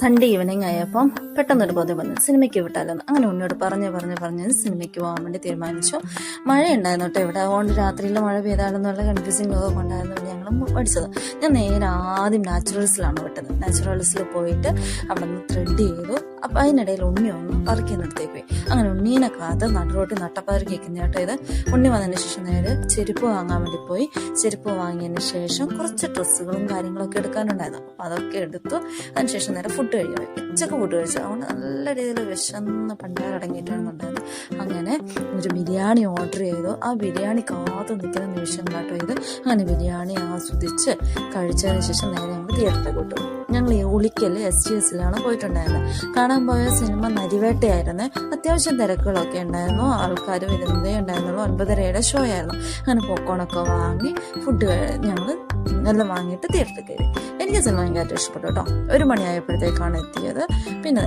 Sunday evening ആയപ്പം പെട്ടെന്നൊരു ബോധ്യം വന്നു. സിനിമയ്ക്ക് വിട്ടാലെന്ന് അങ്ങനെ ഉണ്ണിയോട് പറഞ്ഞ് പറഞ്ഞ് പറഞ്ഞ് സിനിമയ്ക്ക് പോകാൻ വേണ്ടി തീരുമാനിച്ചു. മഴ ഉണ്ടായിരുന്നു കേട്ടോ ഇവിടെ. അതുകൊണ്ട് രാത്രിയിൽ മഴ പെയ്താലെന്നുള്ള കൺഫ്യൂസിങ് ഒക്കെ ഉണ്ടായിരുന്നു ഞങ്ങൾ പഠിച്ചത് ഞാൻ നേരെ ആദ്യം നാച്ചുറൽസിലാണ് വിട്ടത്. നാച്ചുറൽസിൽ പോയിട്ട് അവിടെ നിന്ന് ത്രെഡ് ചെയ്തു. അപ്പം അതിനിടയിൽ ഉണ്ണി ഒന്ന് പറിക്കുന്നിടത്തേക്ക് പോയി. അങ്ങനെ ഉണ്ണീനെ കാത്ത് നടുറോട്ട് നട്ടപ്പാറി കേൾക്കുന്ന കേട്ടോ ഇത്. ഉണ്ണി വന്നതിന് ശേഷം നേരെ ചെരുപ്പ് വാങ്ങാൻ വേണ്ടി പോയി. ചെരുപ്പ് വാങ്ങിയതിന് ശേഷം കുറച്ച് ഡ്രസ്സുകളും കാര്യങ്ങളൊക്കെ എടുക്കാനുണ്ടായിരുന്നു. അപ്പം അതൊക്കെ എടുത്തു. അതിനുശേഷം നേരെ ഫുഡ് കഴിക്കാൻ പോയി. ഉച്ചയ്ക്ക് ഫുഡ് കഴിച്ചു. അതുകൊണ്ട് നല്ല രീതിയിൽ വിശന്ന് പണ്ടാരടങ്ങിയിട്ടാണ് കൊണ്ടുവന്നത്. അങ്ങനെ ഒരു ബിരിയാണി ഓർഡർ ചെയ്തു. ആ ബിരിയാണി കാത്തു നിൽക്കുന്ന നിമിഷം കാട്ടോ ഇത്. അങ്ങനെ ബിരിയാണി ആസ്വദിച്ച് കഴിച്ചതിന് ശേഷം നേരെ ഞങ്ങൾ തിയേറ്ററിൽ വിട്ടു. ഞങ്ങൾ ഈ ഉളിക്കൽ എസ് ടി എസിലാണ് പോയിട്ടുണ്ടായിരുന്നത് കാണാൻ പോയ സിനിമ നരിവേട്ടയായിരുന്നു. അത്യാവശ്യം തിരക്കുകളൊക്കെ ഉണ്ടായിരുന്നു. ആൾക്കാർ വരുന്നതേ ഉണ്ടായിരുന്നുള്ളൂ. ഒൻപതരയുടെ ഷോ ആയിരുന്നു അങ്ങനെ പോക്കോണൊക്കെ വാങ്ങി ഫുഡ് ഞങ്ങൾ എല്ലാം വാങ്ങിയിട്ട് തിയേറ്ററിൽ കയറി. എനിക്ക് സിനിമ ഭയങ്കരമായിട്ട് ഇഷ്ടപ്പെട്ടു കേട്ടോ. ഒരു മണിയായപ്പോഴത്തേക്കാണ് എത്തിയത്. പിന്നെ